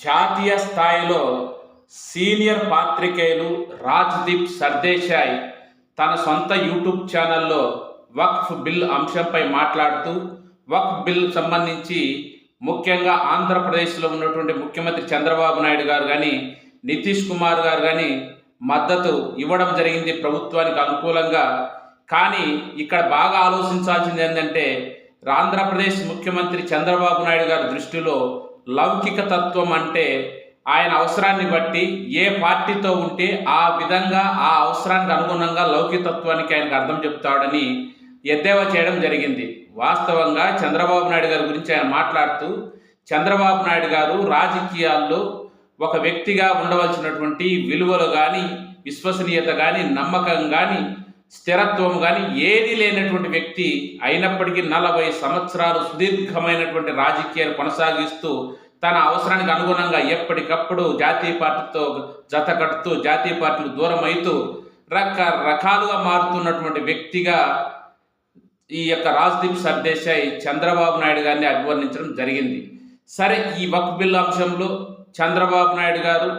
జాతీయ స్థాయిలో సీనియర్ పాత్రికేయులు రాజ్దీప్ సర్దేశాయ్ తన సొంత యూట్యూబ్ ఛానల్లో వక్ఫ్ బిల్ అంశంపై మాట్లాడుతూ వక్ఫ్ బిల్ సంబంధించి ముఖ్యంగా ఆంధ్రప్రదేశ్లో ఉన్నటువంటి ముఖ్యమంత్రి చంద్రబాబు నాయుడు గారు కానీ నితీష్ కుమార్ గారు కానీ మద్దతు ఇవ్వడం జరిగింది ప్రభుత్వానికి అనుకూలంగా. కానీ ఇక్కడ బాగా ఆలోచించాల్సింది ఏంటంటే ఆంధ్రప్రదేశ్ ముఖ్యమంత్రి చంద్రబాబు నాయుడు గారి దృష్టిలో లౌకిక తత్వం అంటే ఆయన అవసరాన్ని బట్టి ఏ పార్టీతో ఉంటే ఆ విధంగా ఆ అవసరానికి అనుగుణంగా లౌకికత్వానికి ఆయనకు అర్థం చెప్తాడని ఎద్దేవా చేయడం జరిగింది. వాస్తవంగా చంద్రబాబు నాయుడు గారి గురించి ఆయన మాట్లాడుతూ చంద్రబాబు నాయుడు గారు రాజకీయాల్లో ఒక వ్యక్తిగా ఉండవలసినటువంటి విలువలు కానీ విశ్వసనీయత కానీ నమ్మకం కానీ స్థిరత్వం కానీ ఏది లేనటువంటి వ్యక్తి అయినప్పటికీ నలభై సంవత్సరాలు సుదీర్ఘమైనటువంటి రాజకీయాలు కొనసాగిస్తూ తన అవసరానికి అనుగుణంగా ఎప్పటికప్పుడు జాతీయ పార్టీతో జత కట్టుతూ జాతీయ పార్టీలు దూరం అవుతూ రకరకాలుగా మారుతున్నటువంటి వ్యక్తిగా ఈ యొక్క రాజ్దీప్ సర్దేశాయ్ చంద్రబాబు నాయుడు గారిని అభివర్ణించడం జరిగింది. సరే ఈ వక్ బిల్ అంశంలో చంద్రబాబు నాయుడు గారు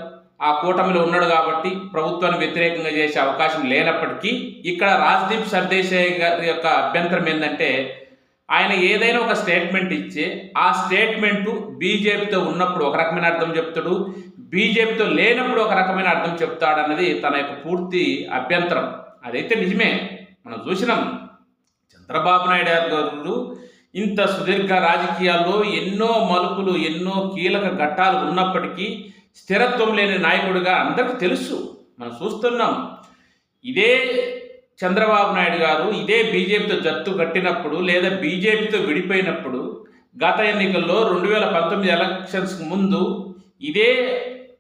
ఆ కూటమిలో ఉన్నాడు కాబట్టి ప్రభుత్వాన్ని వ్యతిరేకంగా చేసే అవకాశం లేనప్పటికీ ఇక్కడ రాజ్దీప్ సర్దేశాయ్ గారి యొక్క అభ్యంతరం ఏంటంటే ఆయన ఏదైనా ఒక స్టేట్మెంట్ ఇచ్చి ఆ స్టేట్మెంట్ బీజేపీతో ఉన్నప్పుడు ఒక రకమైన అర్థం చెప్తాడు. బీజేపీతో లేనప్పుడు ఒక రకమైన అర్థం చెప్తాడన్నది తన యొక్క పూర్తి అభ్యంతరం. అదైతే నిజమే. మనం చూసినాం. చంద్రబాబు నాయుడు గారు ఇంత సుదీర్ఘ రాజకీయాల్లో ఎన్నో మలుపులు ఎన్నో కీలక ఘట్టాలు ఉన్నప్పటికీ స్థిరత్వం లేని నాయకుడిగా అందరికీ తెలుసు. మనం చూస్తున్నాం. ఇదే చంద్రబాబు నాయుడు గారు ఇదే బీజేపీతో జట్టు కట్టినప్పుడు లేదా బీజేపీతో విడిపోయినప్పుడు గత ఎన్నికల్లో రెండు వేల పంతొమ్మిది ఎలక్షన్స్కి ముందు ఇదే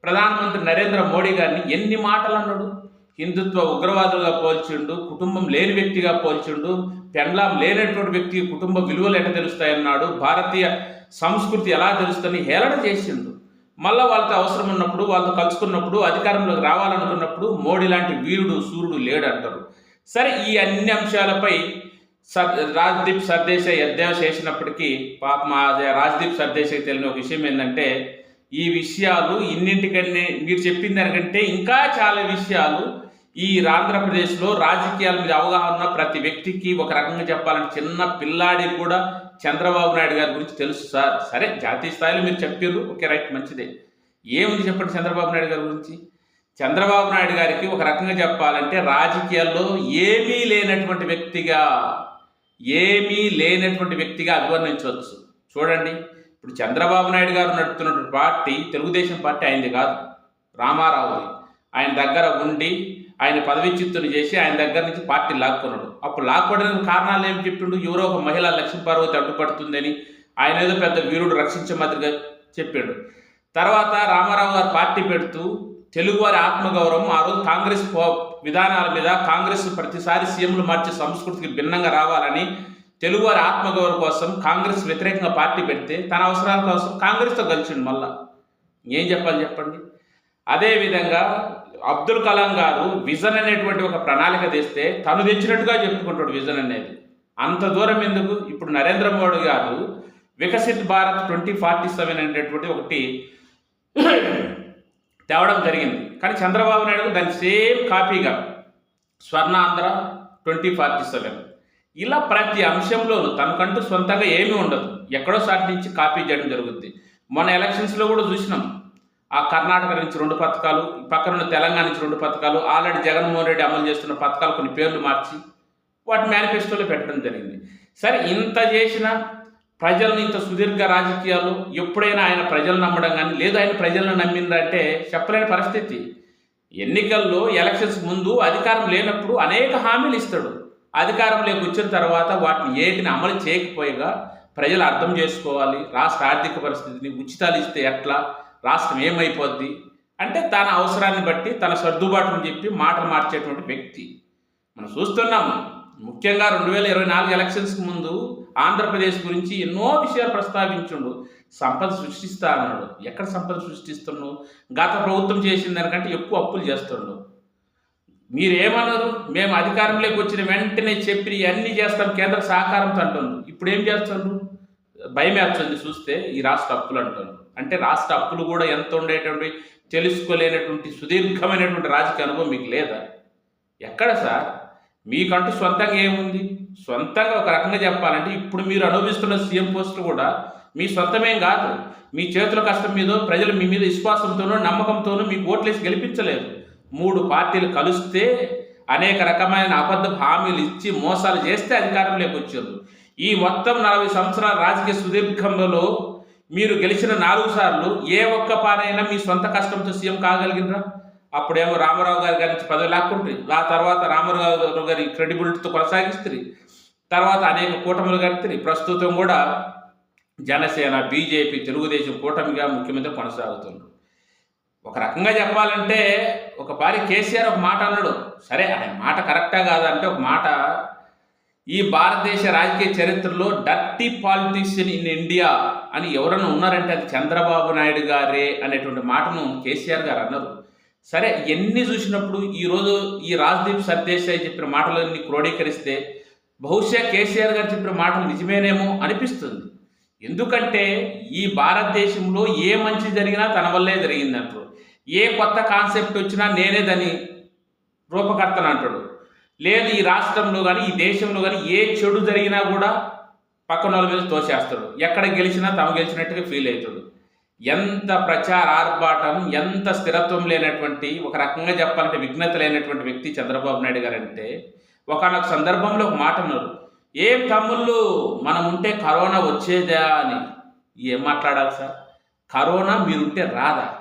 ప్రధానమంత్రి నరేంద్ర మోడీ గారిని ఎన్ని మాటలు అన్నాడు హిందుత్వ ఉగ్రవాదులుగా పోల్చిండు కుటుంబం లేని వ్యక్తిగా పోల్చిండు పెండ్లాం లేనటువంటి వ్యక్తి కుటుంబ విలువలు ఎట్లా తెలుస్తాయన్నాడు భారతీయ సంస్కృతి ఎలా తెలుస్తుందని హేళన చేసిండు. మళ్ళా వాళ్ళతో అవసరం ఉన్నప్పుడు వాళ్ళతో కలుసుకున్నప్పుడు అధికారంలోకి రావాలనుకున్నప్పుడు మోడీ లాంటి వీరుడు సూర్యుడు లేడు అంటారు సరే ఈ అన్ని అంశాలపై సర్ రాజ్దీప్ సర్దేశాయ్ ఎద్దేవా చేసినప్పటికీ పాప మా రాజ్దీప్ సర్దేశాయ్ తెలియని ఒక విషయం ఏంటంటే ఈ విషయాలు ఇన్నింటికన్నీ మీరు చెప్పిన దానికంటే ఇంకా చాలా విషయాలు ఈ ఆంధ్రప్రదేశ్లో రాజకీయాల మీద అవగాహన ఉన్న ప్రతి వ్యక్తికి ఒక రకంగా చెప్పాలంటే చిన్న పిల్లాడి కూడా చంద్రబాబు నాయుడు గారి గురించి తెలుసు సార్. సరే జాతీయ స్థాయిలో మీరు చెప్పారు ఓకే రైట్ మంచిదే. ఏముంది చెప్పండి చంద్రబాబు నాయుడు గారి గురించి? చంద్రబాబు నాయుడు గారికి ఒక రకంగా చెప్పాలంటే రాజకీయాల్లో ఏమీ లేనటువంటి వ్యక్తిగా ఏమీ లేనటువంటి వ్యక్తిగా అభివర్ణించవచ్చు. చూడండి ఇప్పుడు చంద్రబాబు నాయుడు గారు నడుపుతున్నటువంటి పార్టీ తెలుగుదేశం పార్టీ ఆయనది కాదు. రామారావుది. ఆయన దగ్గర ఉండి ఆయన పదవిచ్యుత్తుని చేసి ఆయన దగ్గర నుంచి పార్టీ లాక్కున్నాడు. అప్పుడు లాక్కోవడానికి కారణాలు ఏమి చెప్పిండు? ఎవరో ఒక మహిళ లక్ష్మీ పార్వతి అడ్డుపడుతుందని ఆయన ఏదో పెద్ద వీరుడు రక్షించే మాదిరిగా చెప్పాడు. తర్వాత రామారావు గారు పార్టీ పెడుతూ తెలుగువారి ఆత్మగౌరవం ఆ రోజు కాంగ్రెస్ విధానాల మీద కాంగ్రెస్ ప్రతిసారి సీఎంలు మార్చే సంస్కృతికి భిన్నంగా రావాలని తెలుగువారి ఆత్మగౌరవం కోసం కాంగ్రెస్ వ్యతిరేకంగా పార్టీ పెడితే తన అవసరాల కోసం కాంగ్రెస్తో కలిసిండు మళ్ళా. ఏం చెప్పాలి చెప్పండి? అదేవిధంగా అబ్దుల్ కలాం గారు విజన్ అనేటువంటి ఒక ప్రణాళిక తెస్తే తను తెచ్చినట్టుగా చెప్పుకుంటాడు విజన్ అనేది. అంత దూరం ఎందుకు? ఇప్పుడు నరేంద్ర మోడీ గారు Viksit Bharat twenty forty seven అనేటువంటి ఒకటి తేవడం జరిగింది. కానీ చంద్రబాబు నాయుడు దాని సేమ్ కాపీగా స్వర్ణాంధ్ర ట్వంటీ ఫార్టీ సెవెన్. ఇలా ప్రతి అంశంలోనూ తనకంటూ సొంతంగా ఏమీ ఉండదు. ఎక్కడో సాటి నుంచి కాపీ చేయడం జరుగుద్ది. మన ఎలక్షన్స్లో కూడా చూసినాం. ఆ కర్ణాటక నుంచి రెండు పథకాలు పక్కనున్న తెలంగాణ నుంచి రెండు పథకాలు ఆల్రెడీ జగన్మోహన్ రెడ్డి అమలు చేస్తున్న పథకాలు కొన్ని పేర్లు మార్చి వాటి మేనిఫెస్టోలో పెట్టడం జరిగింది. సరే ఇంత చేసిన ప్రజల్ని ఇంత సుదీర్ఘ రాజకీయాలు ఎప్పుడైనా ఆయన ప్రజలు నమ్మడం కానీ లేదు ఆయన ప్రజలను నమ్మిందంటే చెప్పలేని పరిస్థితి. ఎన్నికల్లో ఎలక్షన్స్ ముందు అధికారం లేనప్పుడు అనేక హామీలు ఇస్తాడు. అధికారంలోకి వచ్చిన తర్వాత వాటిని ఏటిని అమలు చేయకపోయగా ప్రజలు అర్థం చేసుకోవాలి. రాష్ట్ర ఆర్థిక పరిస్థితిని ఉచితాలు ఇస్తే ఎట్లా? రాష్ట్రం ఏమైపోద్ది? అంటే తన అవసరాన్ని బట్టి తన సర్దుబాటును చెప్పి మాటలు మార్చేటువంటి వ్యక్తి. మనం చూస్తున్నాము ముఖ్యంగా రెండు వేల ఇరవై నాలుగు ఎలక్షన్స్కి ముందు ఆంధ్రప్రదేశ్ గురించి ఎన్నో విషయాలు ప్రస్తావించుండు. సంపద సృష్టిస్తా అన్నాడు. ఎక్కడ సంపద సృష్టిస్తున్నావు గత ప్రభుత్వం చేసిన దానికంటే ఎక్కువ అప్పులు చేస్తుండు. మీరేమన్నారు? మేము అధికారంలోకి వచ్చిన వెంటనే చెప్పి అన్నీ చేస్తాం కేంద్ర సహకారంతో అంటుండ్రు ఇప్పుడు ఏం చేస్తుండ్రు భయం వేస్తుంది చూస్తే ఈ రాష్ట్ర అప్పులు అంటున్నారు అంటే రాష్ట్ర అప్పులు కూడా ఎంత ఉండేటువంటి తెలుసుకోలేనటువంటి సుదీర్ఘమైనటువంటి రాజకీయ అనుభవం మీకు లేదా? ఎక్కడ సార్? మీకంటూ సొంతంగా ఏముంది? సొంతంగా ఒక రకంగా చెప్పాలంటే ఇప్పుడు మీరు అనుభవిస్తున్న సీఎం పోస్టులు కూడా మీ సొంతమేం కాదు. మీ చేతుల కష్టం మీద ప్రజలు మీ మీద విశ్వాసంతోనూ నమ్మకంతోనూ మీకు ఓట్లేసి గెలిపించలేదు మూడు పార్టీలు కలిస్తే అనేక రకమైన అబద్ధ హామీలు ఇచ్చి మోసాలు చేస్తే అధికారంలోకి వచ్చారు. ఈ మొత్తం నలభై సంవత్సరాల రాజకీయ సుదీర్ఘంలో మీరు గెలిచిన నాలుగు సార్లు ఏ ఒక్క పారైనా మీ సొంత కష్టంతో సీఎం కాగలిగినరా అప్పుడేమో రామారావు గారి గారి నుంచి పదవి లాక్కుంటుంది ఆ తర్వాత రామారావు గారి క్రెడిబిలిటీతో కొనసాగిస్తుంది తర్వాత అనేక కూటములు కడుతుంది ప్రస్తుతం కూడా జనసేన బీజేపీ తెలుగుదేశం కూటమిగా ముఖ్యమంత్రి కొనసాగుతున్నారు ఒక రకంగా చెప్పాలంటే ఒక పారి కేసీఆర్ ఒక మాట అన్నాడు. సరే ఆయన మాట కరెక్టా కాదంటే ఒక మాట ఈ భారతదేశ రాజకీయ చరిత్రలో డర్టీ పాలిటిషియన్ ఇన్ ఇండియా అని ఎవరైనా ఉన్నారంటే అది చంద్రబాబు నాయుడు గారే అనేటువంటి మాటను కేసీఆర్ గారు అన్నారు. సరే ఎన్ని చూసినప్పుడు ఈరోజు ఈ రాజ్దీప్ సర్దేశాయ్ చెప్పిన మాటలన్నీ క్రోడీకరిస్తే బహుశా కేసీఆర్ గారు చెప్పిన మాటలు నిజమేనేమో అనిపిస్తుంది. ఎందుకంటే ఈ భారతదేశంలో ఏ మంచి జరిగినా తన వల్లే జరిగిందంటారు. ఏ కొత్త కాన్సెప్ట్ వచ్చినా నేనే దాని రూపకర్తను అంటాడు లేదు ఈ రాష్ట్రంలో కానీ ఈ దేశంలో కానీ ఏ చెడు జరిగినా కూడా పక్కన వాళ్ళ మీద తోసేస్తాడు. ఎక్కడ గెలిచినా తమ గెలిచినట్టుగా ఫీల్ అవుతాడు. ఎంత ప్రచార ఆర్భాటం ఎంత స్థిరత్వం లేనటువంటి ఒక రకంగా చెప్పాలంటే విఘ్నత లేనటువంటి వ్యక్తి చంద్రబాబు నాయుడు గారు అంటే ఒకనొక సందర్భంలో ఒక మాట అన్నారు. ఏం తమ్ముళ్ళు మనం ఉంటే కరోనా వచ్చేదా అని. ఏం మాట్లాడాలి సార్? కరోనా మీరుంటే రాదా?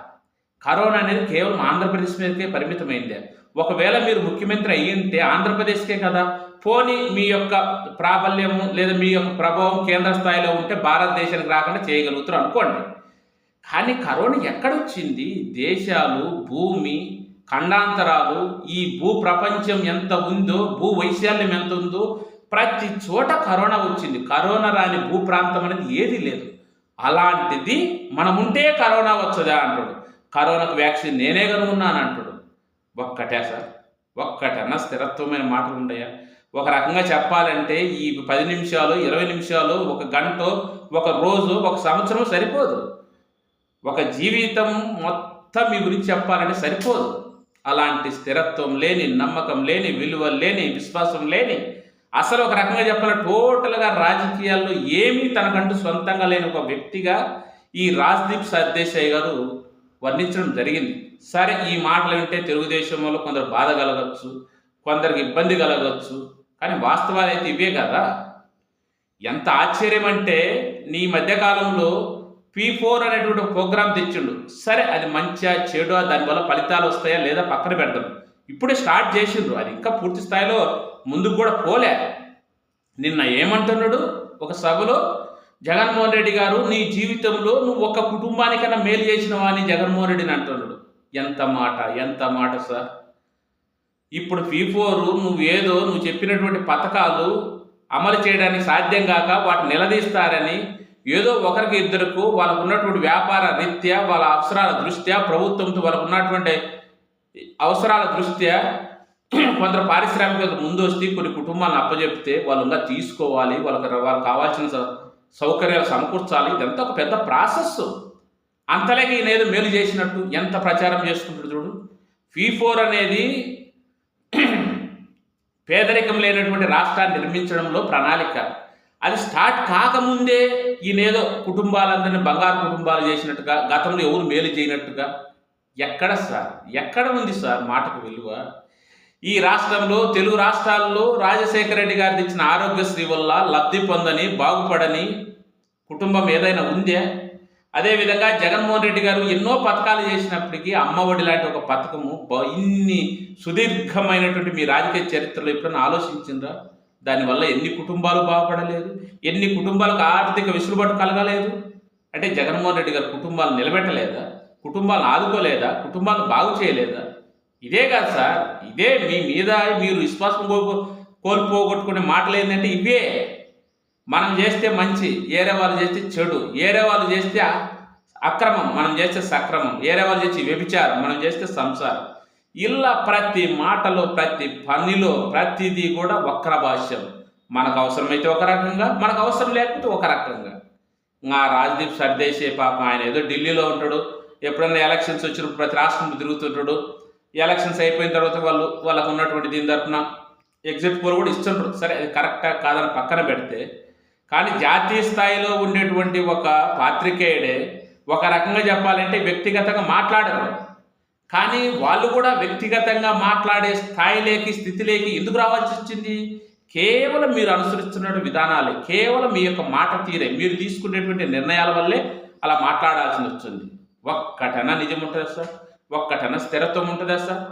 కరోనా అనేది కేవలం ఆంధ్రప్రదేశ్ మీదకే పరిమితమైందే. ఒకవేళ మీరు ముఖ్యమంత్రి అయ్యింటే ఆంధ్రప్రదేశ్కే కదా. పోనీ మీ యొక్క ప్రాబల్యము లేదా మీ యొక్క ప్రభావం కేంద్ర స్థాయిలో ఉంటే భారతదేశానికి రాకుండా చేయగలుగుతారు అనుకోండి. కానీ కరోనా ఎక్కడొచ్చింది? దేశాలు భూమి ఖండాంతరాలు ఈ భూ ప్రపంచం ఎంత ఉందో భూ వైశాల్యం ఎంత ఉందో ప్రతి చోట కరోనా వచ్చింది. కరోనా రాని భూ ప్రాంతం అనేది ఏది లేదు. అలాంటిది మనముంటే కరోనా వచ్చదా అంటాడు. కరోనాకు వ్యాక్సిన్ నేనే కనుగొన్నాను అంటాడు ఒక్కటే సార్ ఒక్కటన్నా స్థిరత్వమైన మాటలు ఉండయా? ఒక రకంగా చెప్పాలంటే ఈ పది నిమిషాలు ఇరవై నిమిషాలు ఒక గంట ఒక రోజు ఒక సంవత్సరం సరిపోదు. ఒక జీవితం మొత్తం మీ గురించి చెప్పాలంటే సరిపోదు. అలాంటి స్థిరత్వం లేని నమ్మకం లేని విలువ లేని విశ్వాసం లేని అసలు ఒక రకంగా చెప్పాలంటే టోటల్గా రాజకీయాల్లో ఏమీ తనకంటూ సొంతంగా లేని ఒక వ్యక్తిగా ఈ రాజ్దీప్ సర్దేశాయ్ గారు వర్ణించడం జరిగింది. సరే ఈ మాటలు వింటే తెలుగుదేశం వల్ల కొందరు బాధ కలగచ్చు కొందరికి ఇబ్బంది కలగచ్చు కానీ వాస్తవాలు అయితే ఇవే కదా. ఎంత ఆశ్చర్యం అంటే నీ మధ్యకాలంలో పీ ఫోర్ అనేటువంటి ప్రోగ్రామ్ తెచ్చిండు. సరే అది మంచిగా చెడు దానివల్ల ఫలితాలు వస్తాయా లేదా పక్కన పెడతాం ఇప్పుడే స్టార్ట్ చేసిండ్రు. అది ఇంకా పూర్తి స్థాయిలో ముందుకు కూడా పోలే. నిన్న ఏమంటున్నాడు? ఒక సభలో జగన్మోహన్ రెడ్డి గారు నీ జీవితంలో నువ్వు ఒక కుటుంబానికన్నా మేలు చేసినవా అని జగన్మోహన్ రెడ్డిని అంటున్నాడు. ఎంత మాట ఎంత మాట సార్? ఇప్పుడు ఫీ నువ్వు నువ్వేదో నువ్వు చెప్పినటువంటి పథకాలు అమలు చేయడానికి సాధ్యం కాక వాటిని నిలదీస్తారని ఏదో ఒకరికి ఇద్దరికి వాళ్ళకు ఉన్నటువంటి వ్యాపార రీత్యా వాళ్ళ అవసరాల దృష్ట్యా ప్రభుత్వంతో వాళ్ళకు ఉన్నటువంటి అవసరాల దృష్ట్యా కొందరు పారిశ్రామికత ముందు వస్తే కొన్ని కుటుంబాలను అప్పజెప్తే వాళ్ళు ఇంకా తీసుకోవాలి వాళ్ళకి వాళ్ళకి కావాల్సిన సౌకర్యాలు సమకూర్చాలి. ఇదంతా ఒక పెద్ద ప్రాసెస్. అంతలేక ఈయనేదో మేలు చేసినట్టు ఎంత ప్రచారం చేసుకుంటాడు చూడు. ఫీ ఫోర్ అనేది పేదరికం లేనటువంటి రాష్ట్రాన్ని నిర్మించడంలో ప్రణాళిక. అది స్టార్ట్ కాకముందే ఈయనేదో కుటుంబాలందరినీ బంగారు కుటుంబాలు చేసినట్టుగా గతంలో ఎవరు మేలు చేయనట్టుగా ఎక్కడ సార్? ఎక్కడ ఉంది సార్ మాటకు విలువ? ఈ రాష్ట్రంలో తెలుగు రాష్ట్రాల్లో రాజశేఖర రెడ్డి గారు ఇచ్చిన ఆరోగ్యశ్రీ వల్ల లబ్ధి పొందని బాగుపడని కుటుంబం ఏదైనా ఉందే? అదేవిధంగా జగన్మోహన్ రెడ్డి గారు ఎన్నో పథకాలు చేసినప్పటికీ అమ్మఒడి లాంటి ఒక పథకము బ- ఇన్ని సుదీర్ఘమైనటువంటి మీ రాజకీయ చరిత్రలో ఎప్పుడైనా ఆలోచించిందా దానివల్ల ఎన్ని కుటుంబాలు బాగుపడలేదు? ఎన్ని కుటుంబాలకు ఆర్థిక విసులుబాటు కలగలేదు? అంటే జగన్మోహన్ రెడ్డి గారు కుటుంబాలు నిలబెట్టలేదా? కుటుంబాలను ఆదుకోలేదా? కుటుంబాలను బాగు చేయలేదా? ఇదే కాదు సార్ ఇదే మీ మీద మీరు విశ్వాసం కోల్పోగొట్టుకునే మాటలు ఏంటంటే ఇవే. మనం చేస్తే మంచి ఏరే వాళ్ళు చేస్తే చెడు ఏరే వాళ్ళు చేస్తే అక్రమం మనం చేస్తే సక్రమం ఏరే వాళ్ళు చేస్తే వ్యభిచారం మనం చేస్తే సంసారం. ఇలా ప్రతి మాటలో ప్రతి పనిలో ప్రతిదీ కూడా వక్ర భాష్యం. మనకు అవసరమైతే ఒక రకంగా మనకు అవసరం లేకపోతే ఒక రకంగా. ఇంకా రాజ్దీప్ సర్దేశే పాపం ఆయన ఏదో ఢిల్లీలో ఉంటాడు. ఎప్పుడన్నా ఎలక్షన్స్ వచ్చినప్పుడు ప్రతి రాష్ట్రం తిరుగుతుంటాడు. ఎలక్షన్స్ అయిపోయిన తర్వాత వాళ్ళు వాళ్ళకు ఉన్నటువంటి దీని తరపున ఎగ్జిట్ పోల్ కూడా ఇస్తుంటారు సరే అది కరెక్టా కాదని పక్కన పెడితే కానీ జాతీయ స్థాయిలో ఉండేటువంటి ఒక పాత్రికేయుడే ఒక రకంగా చెప్పాలంటే వ్యక్తిగతంగా మాట్లాడరు. కానీ వాళ్ళు కూడా వ్యక్తిగతంగా మాట్లాడే స్థాయిలోకి స్థితిలోకి ఎందుకు రావాల్సి వచ్చింది? కేవలం మీరు అనుసరిస్తున్న విధానాలే కేవలం మీ యొక్క మాట తీరే మీరు తీసుకునేటువంటి నిర్ణయాల వల్లే అలా మాట్లాడాల్సి వచ్చింది. ఒక్కటన నిజం ఉంటుంది సార్? ఒక్కటన స్థిరత్వం ఉంటుందా సార్?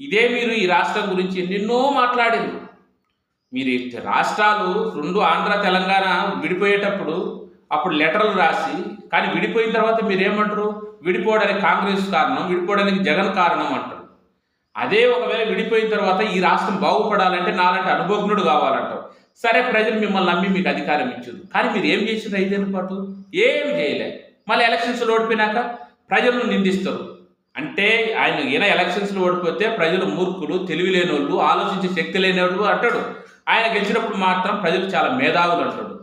ఇదే మీరు ఈ రాష్ట్రం గురించి ఎన్నెన్నో మాట్లాడింది మీరు రాష్ట్రాలు రెండు ఆంధ్ర తెలంగాణ విడిపోయేటప్పుడు అప్పుడు లెటర్లు రాసి కానీ విడిపోయిన తర్వాత మీరేమంటారు? విడిపోవడానికి కాంగ్రెస్ కారణం విడిపోవడానికి జగన్ కారణం అంటారు. అదే ఒకవేళ విడిపోయిన తర్వాత ఈ రాష్ట్రం బాగుపడాలంటే నాలంటే అనుభవజ్ఞుడు కావాలంటారు. సరే ప్రజలు మిమ్మల్ని నమ్మి మీకు అధికారం ఇచ్చారు కానీ మీరు ఏం చేసిన ఐదేళ్ళ పాటు? ఏం చేయలే. మళ్ళీ ఎలక్షన్స్లో ఓడిపోయినాక ప్రజలను నిందిస్తారు. అంటే ఆయన ఈయన ఎలక్షన్స్లో ఓడిపోతే ప్రజలు మూర్ఖులు తెలివి లేనివాళ్ళు ఆలోచించే శక్తి లేని అంటాడు. ఆయన గెలిచినప్పుడు మాత్రం ప్రజలు చాలా మేధావులు అంటాడు.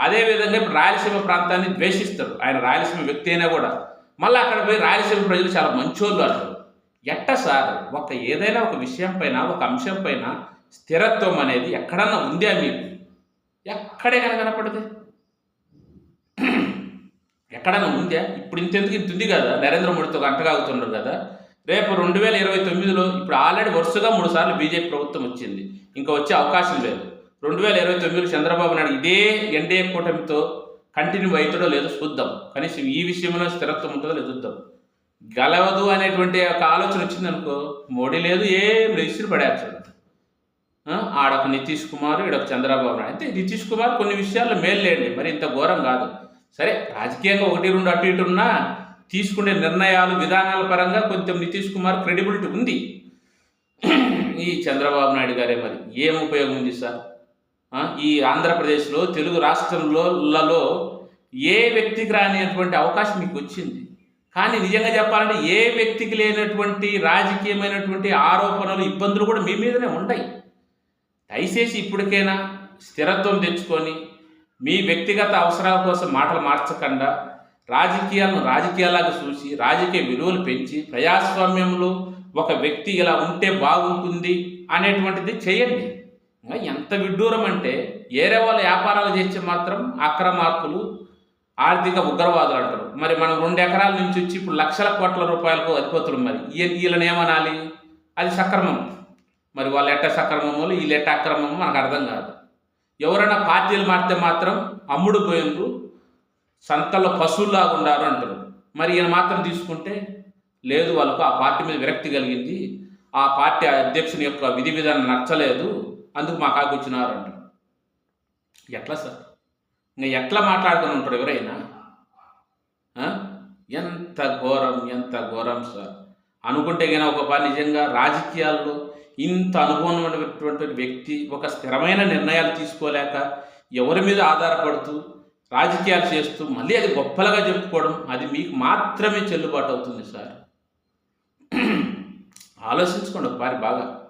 అదేవిధంగా ఇప్పుడు రాయలసీమ ప్రాంతాన్ని ద్వేషిస్తాడు ఆయన రాయలసీమ వ్యక్తి అయినా కూడా. మళ్ళీ అక్కడ పోయి రాయలసీమ ప్రజలు చాలా మంచోళ్ళు అంటారు. ఎట్ట సార్? ఒక ఏదైనా ఒక విషయం పైన ఒక అంశం పైన స్థిరత్వం అనేది ఎక్కడన్నా ఉందా మీకు? ఎక్కడే కనుక కనపడదు ఎక్కడైనా ఉందా ఇప్పుడు ఇంతెందుకు ఇంత ఉంది కదా? నరేంద్ర మోడీతో అంటగాగుతున్నారు కదా? రేపు రెండు వేల ఇరవై తొమ్మిదిలో ఇప్పుడు ఆల్రెడీ వరుసగా మూడు సార్లు బీజేపీ ప్రభుత్వం వచ్చింది. ఇంకా వచ్చే అవకాశం లేదు. రెండు వేల ఇరవై తొమ్మిదిలో చంద్రబాబు నాయుడు ఇదే ఎన్డీఏ కూటమితో కంటిన్యూ అవుతుందో లేదో చూద్దాం. కనీసం ఈ విషయంలో స్థిరత్వం ఉంటుందో లేదో చూద్దాం. గెలవదు అనేటువంటి ఒక ఆలోచన వచ్చింది అనుకో మోడీ లేదు ఏం రిజిస్టర్ పడేస్తాడు ఆడొక నితీష్ కుమార్ ఈడొక చంద్రబాబు నాయుడు. అయితే నితీష్ కుమార్ కొన్ని విషయాల్లో మేలు లేండి మరి ఇంత ఘోరం కాదు. సరే రాజకీయంగా ఒకటి రెండు అటు ఇటు ఉన్నా తీసుకునే నిర్ణయాలు విధానాల పరంగా కొంచెం నితీష్ కుమార్ క్రెడిబిలిటీ ఉంది. ఈ చంద్రబాబు నాయుడు గారే మరి. ఏం ఉపయోగం ఉంది సార్? ఈ ఆంధ్రప్రదేశ్లో తెలుగు రాష్ట్రంలో ఏ వ్యక్తికి రానిటువంటి అవకాశం మీకు వచ్చింది? కానీ నిజంగా చెప్పాలంటే ఏ వ్యక్తికి లేనటువంటి రాజకీయమైనటువంటి ఆరోపణలు ఇబ్బందులు కూడా మీ మీదనే ఉంటాయి. దయచేసి ఇప్పటికైనా స్థిరత్వం తెచ్చుకొని మీ వ్యక్తిగత అవసరాల కోసం మాటలు మార్చకుండా రాజకీయాలను రాజకీయాలాగా చూసి రాజకీయ విలువలు పెంచి ప్రజాస్వామ్యంలో ఒక వ్యక్తి ఇలా ఉంటే బాగుంటుంది అనేటువంటిది చేయండి. ఎంత విడ్డూరం అంటే ఏరే వాళ్ళ వ్యాపారాలు చేస్తే మాత్రం అక్రమార్కులు ఆర్థిక ఉగ్రవాదులు అంటారు. మరి మనం రెండు ఎకరాల నుంచి వచ్చి ఇప్పుడు లక్షల కోట్ల రూపాయలకు అధిపతులు మరి. వీళ్ళని ఏమనాలి? అది సక్రమం. మరి వాళ్ళు ఎట్ట సక్రమమో వీళ్ళు ఎట్ట అక్రమమో మనకు అర్థం కాదు. ఎవరైనా పార్టీలు మారితే మాత్రం అమ్ముడు పోయినరు సంతలో పశువుల్లాగా ఉండారు అంటారు. మరి ఈయన మాత్రం తీసుకుంటే లేదు వాళ్ళకు ఆ పార్టీ మీద విరక్తి కలిగింది. ఆ పార్టీ అధ్యక్షుని యొక్క విధి విధానం నచ్చలేదు. అందుకు మా కాకొచ్చినారు అంటారు. ఎట్లా సార్? ఇంకా ఎట్లా మాట్లాడుకుని ఉంటారు ఎవరైనా? ఎంత ఘోరం ఎంత ఘోరం సార్. అనుకుంటే కానీ ఒక పని నిజంగా రాజకీయాల్లో ఇంత అనుభవం ఉన్నటువంటి వ్యక్తి ఒక స్థిరమైన నిర్ణయాలు తీసుకోలేక ఎవరి మీద ఆధారపడుతూ రాజకీయాలు చేస్తూ మళ్ళీ అది గొప్పలుగా చెప్పుకోవడం అది మీకు మాత్రమే చెల్లుబాటు అవుతుంది సార్. ఆలోచించుకోండి ఒకసారి బాగా.